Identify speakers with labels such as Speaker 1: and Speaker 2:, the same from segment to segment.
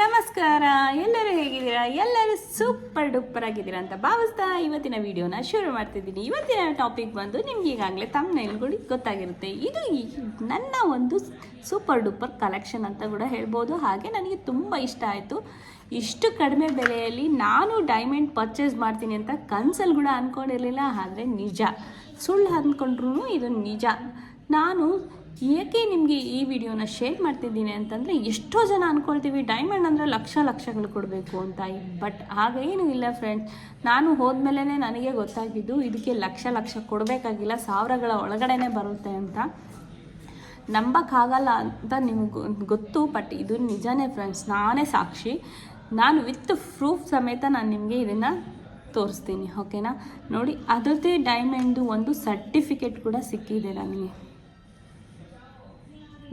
Speaker 1: ನಮಸ್ಕಾರ, ಎಲ್ಲರೂ ಹೇಗಿದ್ದೀರಾ? ಎಲ್ಲರೂ ಸೂಪರ್ ಡೂಪರ್ ಆಗಿದ್ದೀರಾ ಅಂತ ಭಾವಿಸ್ತಾ ಇವತ್ತಿನ ವಿಡಿಯೋನ ಶುರು ಮಾಡ್ತಿದ್ದೀನಿ. ಇವತ್ತಿನ ಟಾಪಿಕ್ ಬಂದು ನಿಮ್ಗೆ ಈಗಾಗಲೇ ತಮ್ಮನೇಲ್ಗಳು ಗೊತ್ತಾಗಿರುತ್ತೆ. ಇದು ನನ್ನ ಒಂದು ಸೂಪರ್ ಡೂಪರ್ ಕಲೆಕ್ಷನ್ ಅಂತ ಕೂಡ ಹೇಳ್ಬೋದು. ಹಾಗೆ ನನಗೆ ತುಂಬ ಇಷ್ಟ ಆಯಿತು. ಇಷ್ಟು ಕಡಿಮೆ ಬೆಲೆಯಲ್ಲಿ ನಾನು ಡೈಮಂಡ್ ಪರ್ಚೇಸ್ ಮಾಡ್ತೀನಿ ಅಂತ ಕನ್ಸಲ್ಲಿ ಕೂಡ ಅಂದ್ಕೊಂಡಿರಲಿಲ್ಲ ಆದರೆ ನಿಜ. ಸುಳ್ಳು ಅಂದ್ಕೊಂಡ್ರು ಇದು ನಿಜ. ನಾನು ಏಕೆ ನಿಮಗೆ ಈ ವಿಡಿಯೋನ ಶೇರ್ ಮಾಡ್ತಿದ್ದೀನಿ ಅಂತಂದರೆ ಎಷ್ಟೋ ಜನ ಅಂದ್ಕೊಳ್ತೀವಿ ಡೈಮಂಡ್ ಅಂದರೆ ಲಕ್ಷ ಲಕ್ಷಗಳು ಕೊಡಬೇಕು ಅಂತ. ಬಟ್ ಹಾಗೇನು ಇಲ್ಲ ಫ್ರೆಂಡ್ಸ್ ನಾನು ಹೋದ್ಮೇಲೆ ನನಗೆ ಗೊತ್ತಾಗಿದ್ದು, ಇದಕ್ಕೆ ಲಕ್ಷ ಲಕ್ಷ ಕೊಡಬೇಕಾಗಿಲ್ಲ, ಸಾವಿರಗಳ ಒಳಗಡೆನೆ ಬರುತ್ತೆ ಅಂತ. ನಂಬಕ್ಕಾಗಲ್ಲ ಅಂತ ನಿಮಗೆ ಗೊತ್ತು ಬಟ್ ಇದು ನಿಜನೇ ಫ್ರೆಂಡ್ಸ್ ನಾನೇ ಸಾಕ್ಷಿ. ನಾನು ವಿತ್ ಪ್ರೂಫ್ ಸಮೇತ ನಾನು ನಿಮಗೆ ಇದನ್ನು ತೋರಿಸ್ತೀನಿ ಓಕೆನಾ ನೋಡಿ, ಅದರದ್ದೇ ಡೈಮಂಡು ಒಂದು ಸರ್ಟಿಫಿಕೇಟ್ ಕೂಡ ಸಿಕ್ಕಿದೆ ನನಗೆ.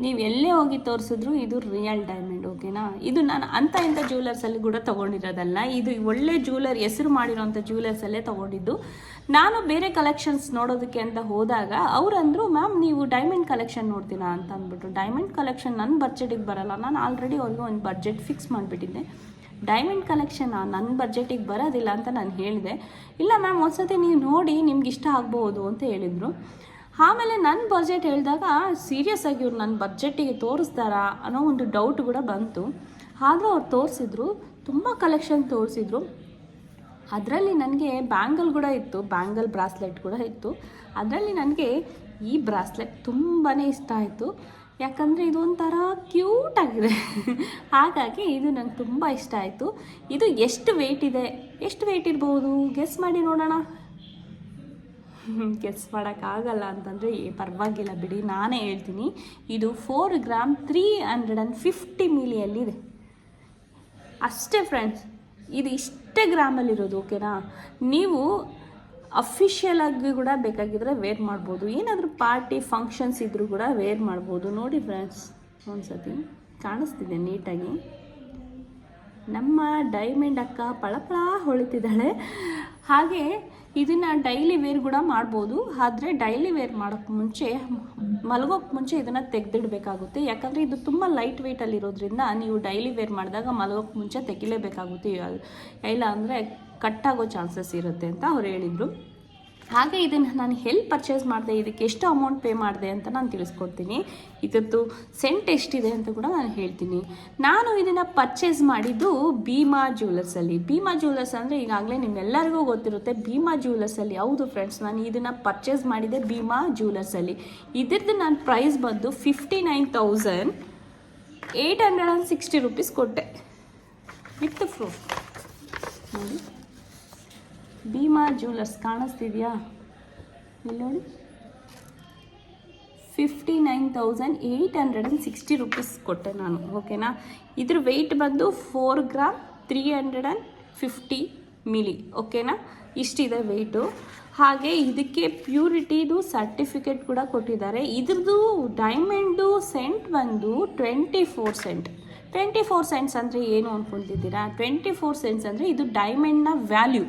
Speaker 1: ನೀವು ಎಲ್ಲೇ ಹೋಗಿ ತೋರಿಸಿದ್ರು ಇದು ರಿಯಲ್ ಡೈಮಂಡ್ ಓಕೆನಾ ಇದು ನಾನು ಅಂಥ ಇಂಥ ಜ್ಯುವೆಲರ್ಸಲ್ಲಿ ಕೂಡ ತೊಗೊಂಡಿರೋದಲ್ಲ. ಇದು ಒಳ್ಳೆ ಜ್ಯುವೆಲರ್ ಹೆಸರು ಮಾಡಿರೋಂಥ ಜ್ಯುವೆಲರ್ಸಲ್ಲೇ ತೊಗೊಂಡಿದ್ದು. ನಾನು ಬೇರೆ ಕಲೆಕ್ಷನ್ಸ್ ನೋಡೋದಕ್ಕೆ ಅಂತ ಹೋದಾಗ ಅವರಂದರು, ಮ್ಯಾಮ್, ನೀವು ಡೈಮಂಡ್ ಕಲೆಕ್ಷನ್ ನೋಡ್ತೀರಾ? ಅಂತ ಅಂದ್ಬಿಟ್ಟು ಡೈಮಂಡ್ ಕಲೆಕ್ಷನ್ ನನ್ನ ಬಜೆಟಿಗೆ ಬರಲ್ಲ. ನಾನು ಆಲ್ರೆಡಿ ಅವ್ರಿಗೆ ಒಂದು ಬಜೆಟ್ ಫಿಕ್ಸ್ ಮಾಡಿಬಿಟ್ಟಿದ್ದೆ. ಡೈಮಂಡ್ ಕಲೆಕ್ಷನ್ ನನ್ನ ಬಜೆಟಿಗೆ ಬರೋದಿಲ್ಲ ಅಂತ ನಾನು ಹೇಳಿದೆ. ಇಲ್ಲ ಮ್ಯಾಮ್, ಒಂದ್ಸತಿ ನೀವು ನೋಡಿ, ನಿಮ್ಗೆ ಇಷ್ಟ ಆಗ್ಬೋದು ಅಂತ ಹೇಳಿದರು. ಆಮೇಲೆ ನನ್ನ ಬಜೆಟ್ ಹೇಳಿದಾಗ ಸೀರಿಯಸ್ ಆಗಿ ಇವ್ರು ನನ್ನ ಬಜೆಟಿಗೆ ತೋರಿಸ್ತಾರಾ ಅನ್ನೋ ಒಂದು ಡೌಟ್ ಕೂಡ ಬಂತು. ಆದರೂ ಅವ್ರು ತೋರಿಸಿದ್ರು, ತುಂಬ ಕಲೆಕ್ಷನ್ ತೋರಿಸಿದ್ರು. ಅದರಲ್ಲಿ ನನಗೆ ಬ್ಯಾಂಗಲ್ ಕೂಡ ಇತ್ತು ಬ್ಯಾಂಗಲ್ ಬ್ರಾಸ್ಲೆಟ್ ಕೂಡ ಇತ್ತು. ಅದರಲ್ಲಿ ನನಗೆ ಈ ಬ್ರಾಸ್ಲೆಟ್ ತುಂಬಾ ಇಷ್ಟ ಆಯಿತು. ಯಾಕಂದರೆ ಇದು ಒಂಥರ ಕ್ಯೂಟ್ ಆಗಿದೆ. ಹಾಗಾಗಿ ಇದು ನಂಗೆ ತುಂಬ ಇಷ್ಟ ಆಯಿತು. ಇದು ಎಷ್ಟು ವೆಯ್ಟ್ ಇದೆ? ಎಷ್ಟು ವೆಯ್ಟ್ ಇರ್ಬೋದು? ಗೆಸ್ ಮಾಡಿ ನೋಡೋಣ. ಗೆಸ್ ಮಾಡೋಕ್ಕಾಗಲ್ಲ ಅಂತಂದರೆ ಪರವಾಗಿಲ್ಲ ಬಿಡಿ, ನಾನೇ ಹೇಳ್ತೀನಿ. ಇದು four gram three hundred and fifty ಮಿಲಿಯಲ್ಲಿದೆ ಅಷ್ಟೇ ಫ್ರೆಂಡ್ಸ್ ಇದು ಇಷ್ಟೇ ಗ್ರಾಮಲ್ಲಿರೋದು ಓಕೆನಾ ನೀವು ಅಫಿಷಿಯಲ್ ಆಗಿ ಕೂಡ ಬೇಕಾಗಿದ್ರೆ ವೇರ್ ಮಾಡ್ಬೋದು. ಏನಾದರೂ ಪಾರ್ಟಿ ಫಂಕ್ಷನ್ಸ್ ಇದ್ದರೂ ಕೂಡ ವೇರ್ ಮಾಡ್ಬೋದು. ನೋಡಿ ಫ್ರೆಂಡ್ಸ್ ಒಂದ್ಸತಿ ಕಾಣಿಸ್ತಿದೆ ನೀಟಾಗಿ. ನಮ್ಮ ಡೈಮಂಡ್ ಅಕ್ಕ ಪಳಪಳ ಹೊಳಿತಿದ್ದಾಳೆ ಹಾಗೆ ಇದನ್ನು ಡೈಲಿ ವೇರ್ ಕೂಡ ಮಾಡ್ಬೋದು. ಆದರೆ ಡೈಲಿ ವೇರ್ ಮಾಡೋಕ್ಕೆ ಮುಂಚೆ ಮಲಗೋಕ್ಕೆ ಮುಂಚೆ ಇದನ್ನು ತೆಗೆದಿಡಬೇಕಾಗುತ್ತೆ. ಯಾಕಂದರೆ ಇದು ತುಂಬ ಲೈಟ್ ವೆಯ್ಟಲ್ಲಿರೋದ್ರಿಂದ ನೀವು ಡೈಲಿ ವೇರ್ ಮಾಡಿದಾಗ ಮಲಗೋಕ್ಕೆ ಮುಂಚೆ ತೆಗಿಲೇಬೇಕಾಗುತ್ತೆ. ಇಲ್ಲ ಅಂದರೆ ಕಟ್ಟಾಗೋ ಚಾನ್ಸಸ್ ಇರುತ್ತೆ ಅಂತ ಅವ್ರು ಹೇಳಿದರು. ಹಾಗೆ ಇದನ್ನು ನಾನು ಎಲ್ಲಿ ಪರ್ಚೇಸ್ ಮಾಡಿದೆ, ಇದಕ್ಕೆ ಎಷ್ಟು ಅಮೌಂಟ್ ಪೇ ಮಾಡಿದೆ ಅಂತ ನಾನು ತಿಳಿಸ್ಕೊಡ್ತೀನಿ. ಇದರದ್ದು ಸೆಂಟ್ ಎಷ್ಟಿದೆ ಅಂತ ಕೂಡ ನಾನು ಹೇಳ್ತೀನಿ. ನಾನು ಇದನ್ನು ಪರ್ಚೇಸ್ ಮಾಡಿದ್ದು ಭೀಮಾ ಜ್ಯುವೆಲರ್ಸಲ್ಲಿ ಭೀಮಾ ಜ್ಯುವೆಲರ್ಸ್ ಅಂದರೆ ಈಗಾಗಲೇ ನಿಮ್ಮೆಲ್ಲರಿಗೂ ಗೊತ್ತಿರುತ್ತೆ, ಭೀಮಾ ಜ್ಯುವೆಲರ್ಸಲ್ಲಿ ಹೌದು ಫ್ರೆಂಡ್ಸ್ ನಾನು ಇದನ್ನು ಪರ್ಚೇಸ್ ಮಾಡಿದ್ದೆ ಭೀಮಾ ಜ್ಯುವೆಲರ್ಸಲ್ಲಿ ಇದ್ರದ್ದು ನಾನು ಪ್ರೈಸ್ ಬಂದು fifty nine thousand eight hundred and sixty rupees ಕೊಟ್ಟೆ ವಿತ್ ಪ್ರೂಫ್ ನೋಡಿ. ಭೀಮಾ ಜ್ಯುವೆಲರ್ಸ್ ಕಾಣಿಸ್ತಿದೆಯಾ? ಇಲ್ಲಿ ನೋಡಿ. Fifty nine thousand eight hundred and sixty rupees ಕೊಟ್ಟೆ ನಾನು ಓಕೆನಾ ಇದ್ರ ವೆಯ್ಟ್ ಬಂದು four gram three hundred and fifty milli ಓಕೆನಾ ಇಷ್ಟಿದೆ ವೆಯ್ಟು ಹಾಗೆ ಇದಕ್ಕೆ ಪ್ಯೂರಿಟಿದು ಸರ್ಟಿಫಿಕೇಟ್ ಕೂಡ ಕೊಟ್ಟಿದ್ದಾರೆ. ಇದ್ರದ್ದು ಡೈಮಂಡು ಸೆಂಟ್ ಬಂದು twenty four cent twenty four cents ಅಂದರೆ ಏನು ಅಂದ್ಕೊಳ್ತಿದ್ದೀರಾ ಟ್ವೆಂಟಿ ಫೋರ್ ಸೆಂಟ್ಸ್ ಅಂದರೆ ಇದು ಡೈಮಂಡ್ನ ವ್ಯಾಲ್ಯೂ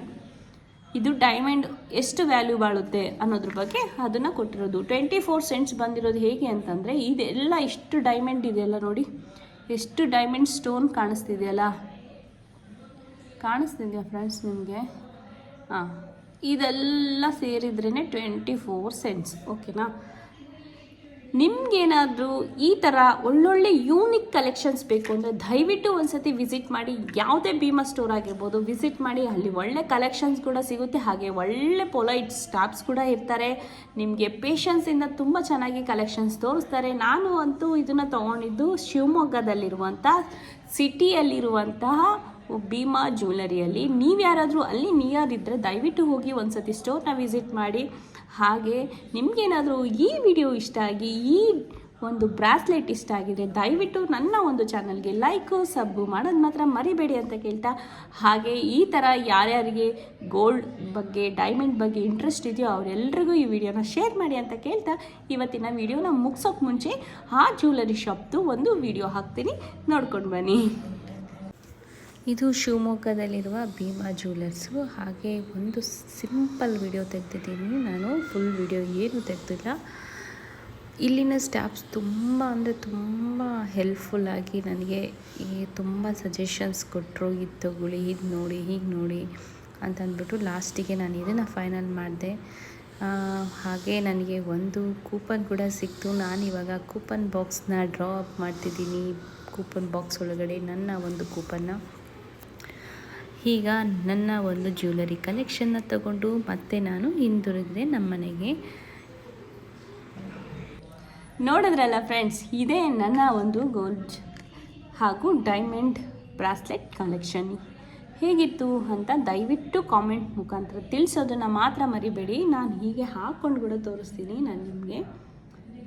Speaker 1: ಇದು ಡೈಮಂಡ್ ಎಷ್ಟು ವ್ಯಾಲ್ಯೂ ಬಾಳುತ್ತೆ ಅನ್ನೋದ್ರ ಬಗ್ಗೆ ಅದನ್ನು ಕೊಟ್ಟಿರೋದು. ಟ್ವೆಂಟಿ ಫೋರ್ ಸೆಂಟ್ಸ್ ಬಂದಿರೋದು ಹೇಗೆ ಅಂತಂದರೆ ಇದೆಲ್ಲ ಇಷ್ಟು ಡೈಮಂಡ್ ಇದೆಯಲ್ಲ ನೋಡಿ. ಎಷ್ಟು ಡೈಮಂಡ್ ಸ್ಟೋನ್ ಕಾಣಿಸ್ತಿದೆಯಲ್ಲ? ಕಾಣಿಸ್ತಿದೆಯಾ ಫ್ರೆಂಡ್ಸ್ ನಿಮಗೆ? ಹಾಂ, ಇದೆಲ್ಲ ಸೇರಿದ್ರೇ ಟ್ವೆಂಟಿ ಫೋರ್ ಸೆಂಟ್ಸ್ ಓಕೆನಾ ನಿಮ್ಗೇನಾದರೂ ಈ ಥರ ಒಳ್ಳೊಳ್ಳೆ ಯೂನಿಕ್ ಕಲೆಕ್ಷನ್ಸ್ ಬೇಕು ಅಂದರೆ ದಯವಿಟ್ಟು ಒಂದ್ಸತಿ ವಿಸಿಟ್ ಮಾಡಿ, ಯಾವುದೇ ಭೀಮಾ ಸ್ಟೋರ್ ಆಗಿರ್ಬೋದು ವಿಸಿಟ್ ಮಾಡಿ, ಅಲ್ಲಿ ಒಳ್ಳೆ ಕಲೆಕ್ಷನ್ಸ್ ಕೂಡ ಸಿಗುತ್ತೆ. ಹಾಗೆ ಒಳ್ಳೆ ಪೊಲೈಟ್ ಸ್ಟಾಫ್ಸ್ ಕೂಡ ಇರ್ತಾರೆ. ನಿಮಗೆ ಪೇಷನ್ಸಿಂದ ತುಂಬ ಚೆನ್ನಾಗಿ ಕಲೆಕ್ಷನ್ಸ್ ತೋರಿಸ್ತಾರೆ. ನಾನು ಅಂತೂ ಇದನ್ನು ತೊಗೊಂಡಿದ್ದು ಶಿವಮೊಗ್ಗದಲ್ಲಿರುವಂಥ ಸಿಟಿಯಲ್ಲಿರುವಂತಹ ಭೀಮಾ ಜ್ಯುವೆಲರಿಯಲ್ಲಿ ನೀವು ಯಾರಾದರೂ ಅಲ್ಲಿ ನಿಯರ್ ಇದ್ದರೆ ದಯವಿಟ್ಟು ಹೋಗಿ ಒಂದ್ಸತಿ ಸ್ಟೋರ್ನ ವಿಸಿಟ್ ಮಾಡಿ. ಹಾಗೆ ನಿಮಗೇನಾದರೂ ಈ ವಿಡಿಯೋ ಇಷ್ಟ ಆಗಿ, ಈ ಒಂದು ಬ್ರಾಸ್ಲೆಟ್ ಇಷ್ಟ ಆಗಿದೆ, ದಯವಿಟ್ಟು ನನ್ನ ಒಂದು ಚಾನಲ್ಗೆ ಲೈಕು, ಸಬ್ಬು ಮಾಡೋದು ಮಾತ್ರ ಮರಿಬೇಡಿ ಅಂತ ಕೇಳ್ತಾ, ಹಾಗೆ ಈ ಥರ ಯಾರ್ಯಾರಿಗೆ ಗೋಲ್ಡ್ ಬಗ್ಗೆ, ಡೈಮಂಡ್ ಬಗ್ಗೆ ಇಂಟ್ರೆಸ್ಟ್ ಇದೆಯೋ ಅವರೆಲ್ಲರಿಗೂ ಈ ವಿಡಿಯೋನ ಶೇರ್ ಮಾಡಿ ಅಂತ ಕೇಳ್ತಾ, ಇವತ್ತಿನ ವಿಡಿಯೋನ ಮುಗಿಸೋಕೆ ಮುಂಚೆ ಆ ಜ್ಯುವೆಲರಿ ಶಾಪ್ದು ಒಂದು ವಿಡಿಯೋ ಹಾಕ್ತೀನಿ, ನೋಡ್ಕೊಂಡು ಬನ್ನಿ. ಇದು ಶಿವಮೊಗ್ಗದಲ್ಲಿರುವ ಭೀಮಾ ಜ್ಯುವೆಲರ್ಸು ಹಾಗೆ ಒಂದು ಸಿಂಪಲ್ ವಿಡಿಯೋ ತೆಗೆದಿದ್ದೀನಿ. ನಾನು ಫುಲ್ ವಿಡಿಯೋ ಏನು ತೆಗೆದಿಲ್ಲ.
Speaker 2: ಇಲ್ಲಿನ ಸ್ಟಾಫ್ಸ್ ತುಂಬ ಅಂದರೆ ತುಂಬ ಹೆಲ್ಪ್ಫುಲ್ಲಾಗಿ ನನಗೆ ತುಂಬ ಸಜೆಷನ್ಸ್ ಕೊಟ್ಟರು ಇದು ತಗೊಳ್ಳಿ, ಇದು ನೋಡಿ, ಹೀಗೆ ನೋಡಿ ಅಂತಂದ್ಬಿಟ್ಟು ಲಾಸ್ಟಿಗೆ ನಾನು ಇದನ್ನು ಫೈನಲ್ ಮಾಡಿದೆ. ಹಾಗೆ ನನಗೆ ಒಂದು ಕೂಪನ್ ಕೂಡ ಸಿಕ್ತು. ನಾನು ಇವಾಗ ಕೂಪನ್ ಬಾಕ್ಸ್ನ ಡ್ರಾ ಅಪ್ ಮಾಡ್ತಿದ್ದೀನಿ. ಕೂಪನ್ ಬಾಕ್ಸ್ ಒಳಗಡೆ ನನ್ನ ಒಂದು ಕೂಪನ್ನ ಈಗ ನನ್ನ ಒಂದು ಜ್ಯುವೆಲರಿ ಕಲೆಕ್ಷನ್ನ ತಗೊಂಡು ಮತ್ತೆ ನಾನು ಹಿಂದಿರುಗಿದೆ ನಮ್ಮ ಮನೆಗೆ
Speaker 1: ನೋಡಿದ್ರಲ್ಲ ಫ್ರೆಂಡ್ಸ್ ಇದೇ ನನ್ನ ಒಂದು ಗೋಲ್ಡ್ ಹಾಗೂ ಡೈಮಂಡ್ ಬ್ರಾಸ್ಲೆಟ್ ಕಲೆಕ್ಷನ್ ಹೇಗಿತ್ತು ಅಂತ ದಯವಿಟ್ಟು ಕಾಮೆಂಟ್ ಮುಖಾಂತರ ತಿಳಿಸೋದನ್ನು ಮಾತ್ರ ಮರಿಬೇಡಿ. ನಾನು ಹೀಗೆ ಹಾಕ್ಕೊಂಡು ಕೂಡ ತೋರಿಸ್ತೀನಿ ನಾನು ನಿಮಗೆ.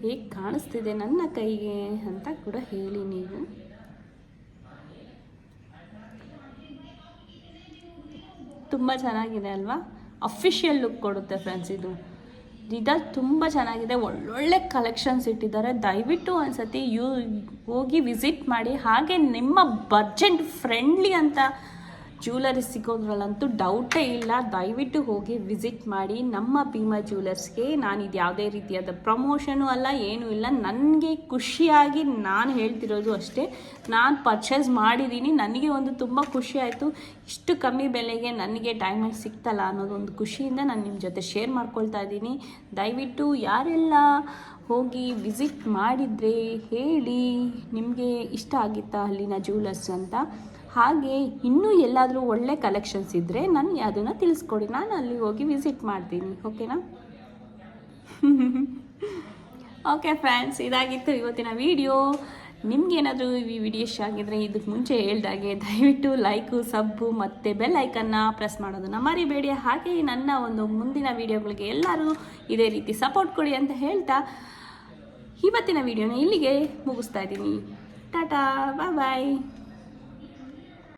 Speaker 1: ಹೇಗೆ ಕಾಣಿಸ್ತಿದೆ ನನ್ನ ಕೈಗೆ ಅಂತ ಕೂಡ ಹೇಳಿ ನೀವು. ತುಂಬ ಚೆನ್ನಾಗಿದೆ ಅಲ್ವಾ? ಅಫಿಷಿಯಲ್ ಲುಕ್ ಕೊಡುತ್ತೆ ಫ್ರೆಂಡ್ಸ್ ಇದು. ಇದಲ್ಲಿ ತುಂಬ ಚೆನ್ನಾಗಿದೆ. ಒಳ್ಳೊಳ್ಳೆ ಕಲೆಕ್ಷನ್ಸ್ ಇಟ್ಟಿದ್ದಾರೆ. ದಯವಿಟ್ಟು ಒಂದ್ಸತಿ ಯೂ, ಹೋಗಿ ವಿಸಿಟ್ ಮಾಡಿ. ಹಾಗೆ ನಿಮ್ಮ ಬಜೆಟ್ ಫ್ರೆಂಡ್ಲಿ ಅಂತ ಜ್ಯುವೆಲರಿ ಸಿಗೋದ್ರಲ್ಲಂತೂ ಡೌಟೇ ಇಲ್ಲ. ದಯವಿಟ್ಟು ಹೋಗಿ ವಿಸಿಟ್ ಮಾಡಿ. ನಮ್ಮ ಭೀಮಾ ಜ್ಯುವೆಲರ್ಸ್ಗೆ ನಾನು ಇದು ಯಾವುದೇ ರೀತಿಯಾದ ಪ್ರಮೋಷನು ಅಲ್ಲ, ಏನೂ ಇಲ್ಲ. ನನಗೆ ಖುಷಿಯಾಗಿ ನಾನು ಹೇಳ್ತಿರೋದು ಅಷ್ಟೇ. ನಾನು ಪರ್ಚೇಸ್ ಮಾಡಿದ್ದೀನಿ ನನಗೆ ಒಂದು ತುಂಬ ಖುಷಿ ಆಯಿತು. ಇಷ್ಟು ಕಮ್ಮಿ ಬೆಲೆಗೆ ನನಗೆ ಡೈಮಂಡ್ ಸಿಗ್ತಲ್ಲ ಅನ್ನೋದು ಒಂದು ಖುಷಿಯಿಂದ ನಾನು ನಿಮ್ಮ ಜೊತೆ ಶೇರ್ ಮಾಡ್ಕೊಳ್ತಾ ಇದ್ದೀನಿ. ದಯವಿಟ್ಟು ಯಾರೆಲ್ಲ ಹೋಗಿ ವಿಸಿಟ್ ಮಾಡಿದರೆ ಹೇಳಿ. ನಿಮಗೆ ಇಷ್ಟ ಆಗಿತ್ತಾ ಅಲ್ಲಿನ ಜ್ಯುವೆಲರ್ಸ್ ಅಂತ? ಹಾಗೆ ಇನ್ನೂ ಎಲ್ಲಾದರೂ ಒಳ್ಳೆ ಕಲೆಕ್ಷನ್ಸ್ ಇದ್ದರೆ ನನಗೆ ಅದನ್ನು ತಿಳಿಸ್ಕೊಡಿ. ನಾನು ಅಲ್ಲಿ ಹೋಗಿ ವಿಸಿಟ್ ಮಾಡ್ತೀನಿ ಓಕೆನಾ ಓಕೆ ಫ್ರೆಂಡ್ಸ್ ಇದಾಗಿತ್ತು ಇವತ್ತಿನ ವಿಡಿಯೋ ನಿಮಗೇನಾದರೂ ಈ ವಿಡಿಯೋ ಇಷ್ಟ ಆಗಿದ್ರೆ ಇದಕ್ಕೆ ಮುಂಚೆ ಹೇಳ್ದಾಗೆ ದಯವಿಟ್ಟು ಲೈಕು ಸಬ್ಬು ಮತ್ತು ಬೆಲ್ ಐಕನ್ನ ಪ್ರೆಸ್ ಮಾಡೋದನ್ನು ಮರಿಬೇಡಿ. ಹಾಗೆ ನನ್ನ ಒಂದು ಮುಂದಿನ ವೀಡಿಯೋಗಳಿಗೆ ಎಲ್ಲರೂ ಇದೇ ರೀತಿ ಸಪೋರ್ಟ್ ಕೊಡಿ ಅಂತ ಹೇಳ್ತಾ ಇವತ್ತಿನ ವಿಡಿಯೋನ ಇಲ್ಲಿಗೆ ಮುಗಿಸ್ತಾ ಇದ್ದೀನಿ. ಟಾಟಾ ಬಾಯ್ ಬಾಯ್